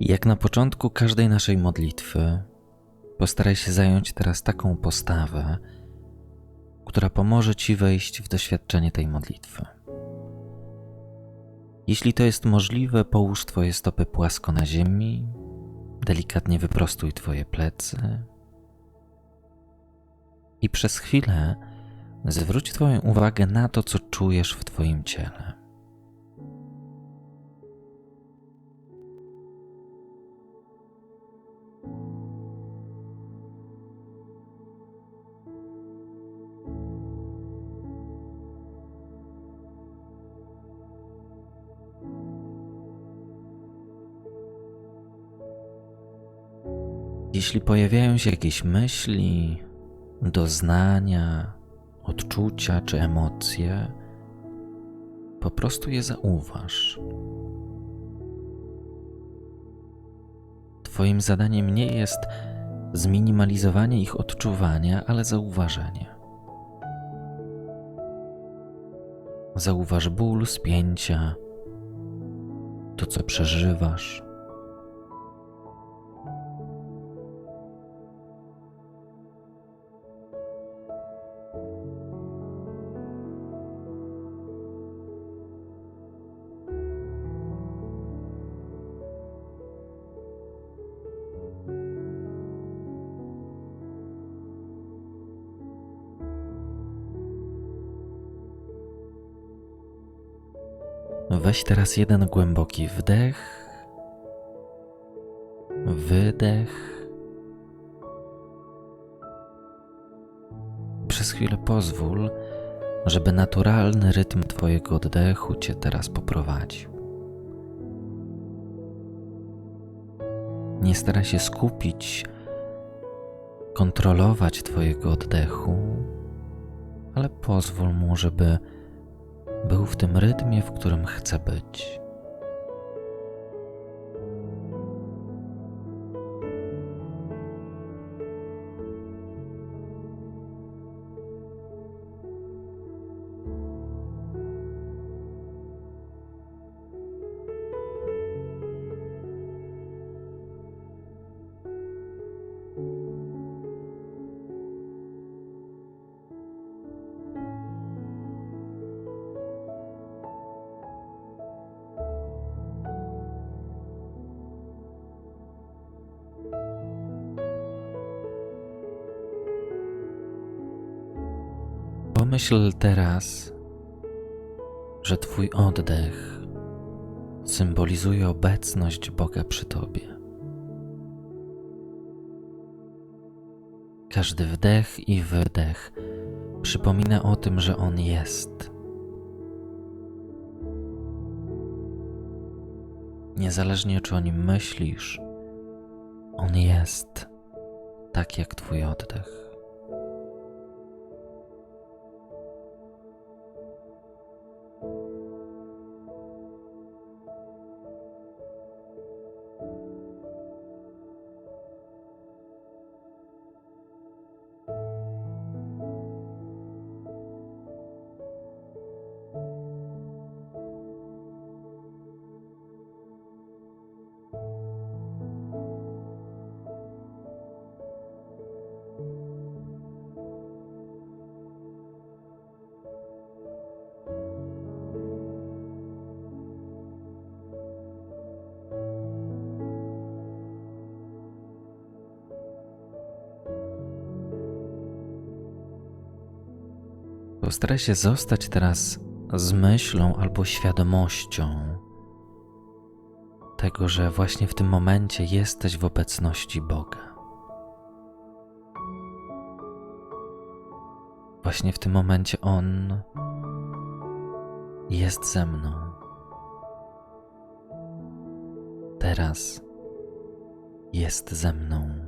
Jak na początku każdej naszej modlitwy, postaraj się zająć teraz taką postawę, która pomoże ci wejść w doświadczenie tej modlitwy. Jeśli to jest możliwe, połóż Twoje stopy płasko na ziemi, delikatnie wyprostuj Twoje plecy i przez chwilę zwróć Twoją uwagę na to, co czujesz w Twoim ciele. Jeśli pojawiają się jakieś myśli, doznania, odczucia czy emocje, po prostu je zauważ. Twoim zadaniem nie jest zminimalizowanie ich odczuwania, ale zauważenie. Zauważ ból, spięcia, to co przeżywasz. Weź teraz jeden głęboki wdech, wydech. Przez chwilę pozwól, żeby naturalny rytm Twojego oddechu Cię teraz poprowadził. Nie staraj się skupić, kontrolować Twojego oddechu, ale pozwól mu, żeby był w tym rytmie, w którym chce być. Pomyśl teraz, że Twój oddech symbolizuje obecność Boga przy Tobie. Każdy wdech i wydech przypomina o tym, że On jest. Niezależnie czy o nim myślisz, On jest tak jak Twój oddech. Postaraj się zostać teraz z myślą albo świadomością tego, że właśnie w tym momencie jesteś w obecności Boga. Właśnie w tym momencie On jest ze mną. Teraz jest ze mną.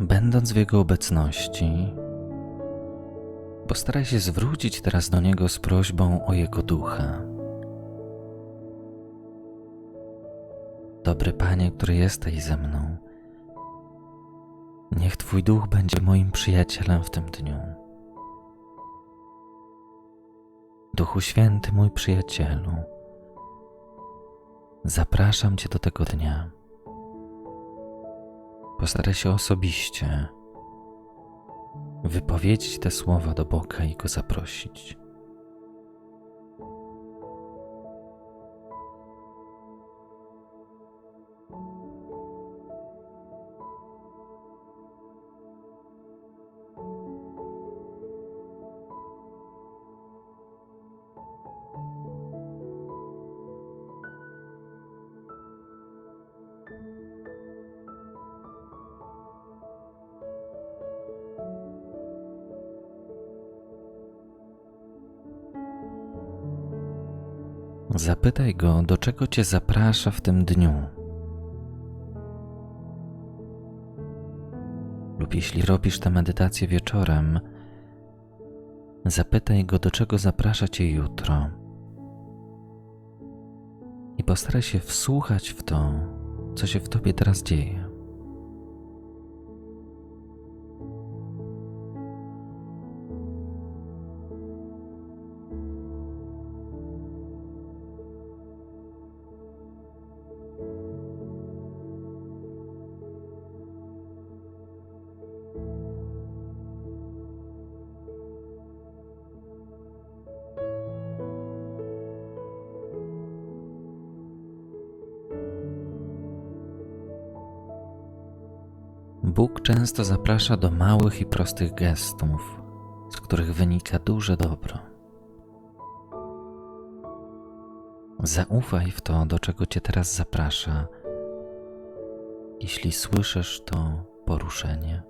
Będąc w Jego obecności, postaraj się zwrócić teraz do Niego z prośbą o Jego ducha. Dobry Panie, który jesteś ze mną, niech Twój duch będzie moim przyjacielem w tym dniu. Duchu Święty, mój przyjacielu, zapraszam Cię do tego dnia. Postaraj się osobiście wypowiedzieć te słowa do Boga i Go zaprosić. Zapytaj go, do czego cię zaprasza w tym dniu. Lub jeśli robisz tę medytację wieczorem, zapytaj go, do czego zaprasza cię jutro. I postaraj się wsłuchać w to, co się w tobie teraz dzieje. Bóg często zaprasza do małych i prostych gestów, z których wynika duże dobro. Zaufaj w to, do czego Cię teraz zaprasza, jeśli słyszysz to poruszenie.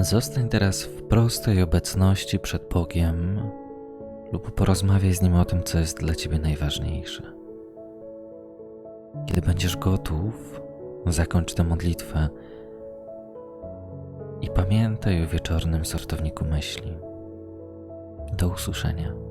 Zostań teraz w prostej obecności przed Bogiem lub porozmawiaj z Nim o tym, co jest dla Ciebie najważniejsze. Kiedy będziesz gotów, zakończ tę modlitwę i pamiętaj o wieczornym sortowniku myśli. Do usłyszenia.